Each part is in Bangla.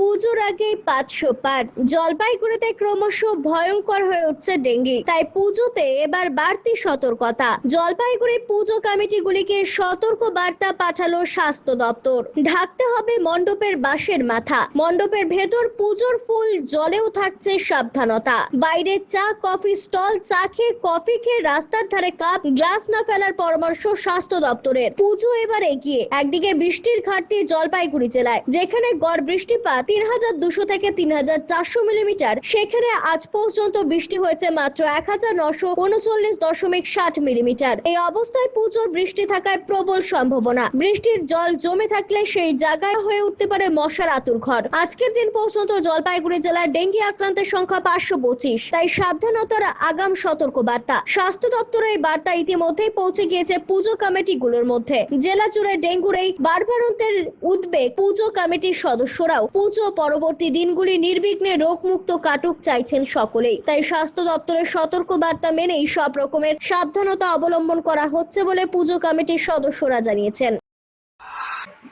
পুজোর আগে পাঁচশো পার। জলপাইগুড়িতে ক্রমশ ভয়ঙ্কর হয়ে উঠছে ডেঙ্গি। তাই পুজোতে এবার বাড়তি সতর্কতা। জলপাইগুড়ি পুজো কমিটিগুলিকে সতর্ক বার্তা পাঠালো স্বাস্থ্য দপ্তর। ঢাকতে হবে মণ্ডপের বাঁশের মাথা। মণ্ডপের ভেতর পুজোর ফুল জলেও থাকছে সাবধানতা। বাইরে চা, কফি স্টল, চা খেয়ে কফি খেয়ে রাস্তার ধারে কাপ, গ্লাস না ফেলার পরামর্শ স্বাস্থ্য দপ্তরের। পুজো এবার এগিয়ে। একদিকে বৃষ্টির ঘাটতি জলপাইগুড়ি জেলায়, যেখানে গড় বৃষ্টিপাত তিন হাজার দুশো থেকে তিন হাজার চারশো মিলিমিটার। সেখানে আজ পর্যন্ত বৃষ্টি হয়েছে মাত্র এক হাজার নশো উনচল্লিশ দশমিক ষাট মিলিমিটার। এই অবস্থায় বৃষ্টি থাকায় প্রবল সম্ভাবনা। বৃষ্টির জল জমে থাকলে সেই জায়গায় হয়ে উঠতে পারে মশার আতুর ঘর। আজকের দিন পর্যন্ত জলপাইগুড়ি জেলার ডেঙ্গি আক্রান্তের সংখ্যা পাঁচশো পঁচিশ। তাই সাবধানতার আগাম সতর্ক বার্তা স্বাস্থ্য দপ্তরের এই বার্তা ইতিমধ্যেই পৌঁছে গিয়েছে পুজো কমিটিগুলোর মধ্যে। জেলা জুড়ে ডেঙ্গুর এই বাড়বাড়ন্তের উদ্বেগ পুজো কমিটির সদস্যরাও পুজো পরবর্তী দিনগুলি নির্বিঘ্নে রোগমুক্ত কাটুক চাইছেন সকলেই। তাই স্বাস্থ্য দপ্তরের সতর্ক বার্তা মেনেই সব রকমের সাবধানতা অবলম্বন করা হচ্ছে বলে পুজো কমিটির সদস্যরা জানিয়েছেন।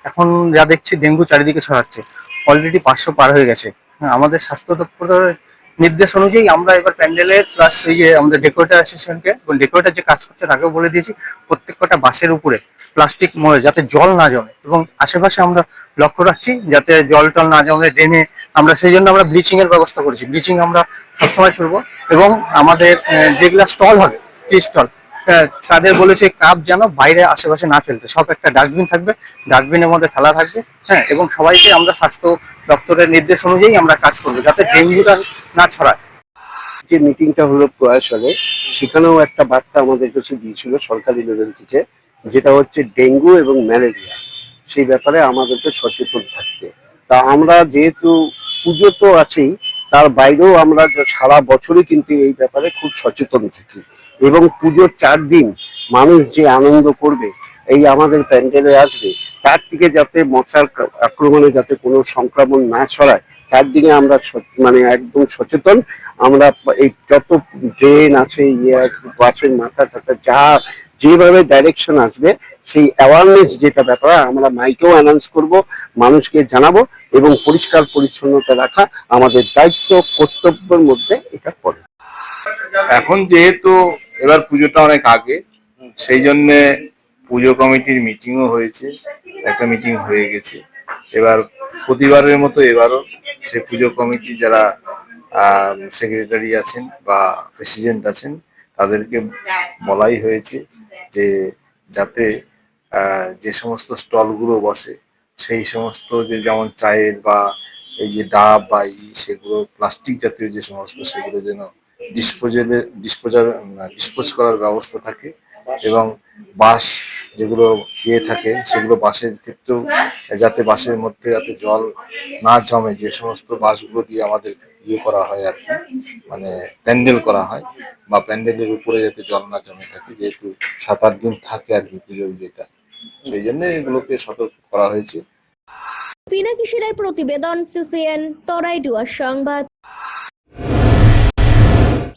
এখন যা দেখছি ডেঙ্গু চারিদিকে ছড়াচ্ছে। অলরেডি পাঁচশো পার হয়ে গেছে। হ্যাঁ, আমাদের স্বাস্থ্য দপ্তরের নির্দেশ অনুযায়ী আমরা এবার প্যান্ডেলের প্লাস এই যে আমাদের ডেকোরেটার অ্যাসিস্ট্যান্টকে ডেকোরেটার যে কাজ করছে তাকেও বলে দিয়েছি প্রত্যেক কটা বাসের উপরে প্লাস্টিক মরে যাতে জল না জমে এবং আশেপাশে আমরা লক্ষ্য রাখছি যাতে জল টল না জমে, ড্রেনে আমরা সেই জন্য আমরা ব্লিচিং এর ব্যবস্থা করেছি। ব্লিচিং আমরা সবসময় ছড়বো এবং আমাদের যেগুলা স্টল হবে টি স্টল তাদের বলেছে কাপ যেন বাইরে আশেপাশে না ফেলতে সব একটা ডাস্টবিন থাকবে ডাস্টবিনের মধ্যে ফেলা থাকবে হ্যাঁ এবং সবাইকে আমরা স্বাস্থ্য দপ্তরের নির্দেশ অনুযায়ী আমরা কাজ করব, যাতে ডেঙ্গুটা না ছড়ায়। যে মিটিংটা হলো প্রয়াস হলে, সেখানেও একটা বার্তা আমাদের কাছে দিয়েছিল সরকারি লেভেল থেকে যেটা হচ্ছে ডেঙ্গু এবং ম্যালেরিয়া। সেই ব্যাপারে আমাদেরকে সচেতন থাকতে। তা আমরা যেহেতু পুজো তো আছেই, তার বাইরেও আমরা সারা বছরই কিন্তু এই ব্যাপারে খুব সচেতন থাকি। এবং পুজোর চার দিন মানুষ যে আনন্দ করবে, এই আমাদের প্যান্ডেলে আসবে তার দিকে যাতে মশার আক্রমণে যাতে কোনো সংক্রমণ না ছড়ায় তার দিকে আমরা মানে একদম সচেতন। আমরা এই যত ড্রেন আছে ইয়ে বাসের মাথা টাথা যা যেভাবে ডাইরেকশন আসবে সেই অ্যাওয়ারনেস যেটা ব্যাপার আমরা মাইকেও অ্যানাউন্স করব মানুষকে জানাব এবং পরিষ্কার পরিচ্ছন্নতা রাখা আমাদের দায়িত্ব কর্তব্যের মধ্যে এটা পড়ে। এখন যেহেতু এবার পুজোটা অনেক আগে সেই জন্য পুজো কমিটির মিটিংও হয়েছে, একটা মিটিং হয়ে গেছে। এবার প্রতিবারের মতো এবারও সেই পুজো কমিটি যারা সেক্রেটারি আছেন বা প্রেসিডেন্ট আছেন, তাদেরকে বলাই হয়েছে যে যাতে যে সমস্ত স্টলগুলো বসে, সেই সমস্ত যে যেমন চায়ের বা এই যে ডাব বা ই, সেগুলো, প্লাস্টিক জাতীয় যে সমস্ত, সেগুলো যেন ডিসপোজেলের ডিসপোজাল ডিসপোজ করার ব্যবস্থা থাকে এবং বাস যেগুলো ইয়ে থাকে, সেগুলো বাসের ক্ষেত্রেও, যাতে বাসের মধ্যে যাতে জল না জমে, যে সমস্ত বাসগুলো দিয়ে আমাদের ইয়ে করা হয় আর কি মানে প্যান্ডেল করা হয়, বা প্যান্ডেলের উপরে যাতে জল না জমে থাকে, যেহেতু সাত আট দিন থাকে আর কি পুজো ইয়েটা। সেই জন্য এগুলোকে সতর্ক করা হয়েছে। পিনাকি সেনের প্রতিবেদন, সিসিএন, তরাই ডুয়ার সংবাদ।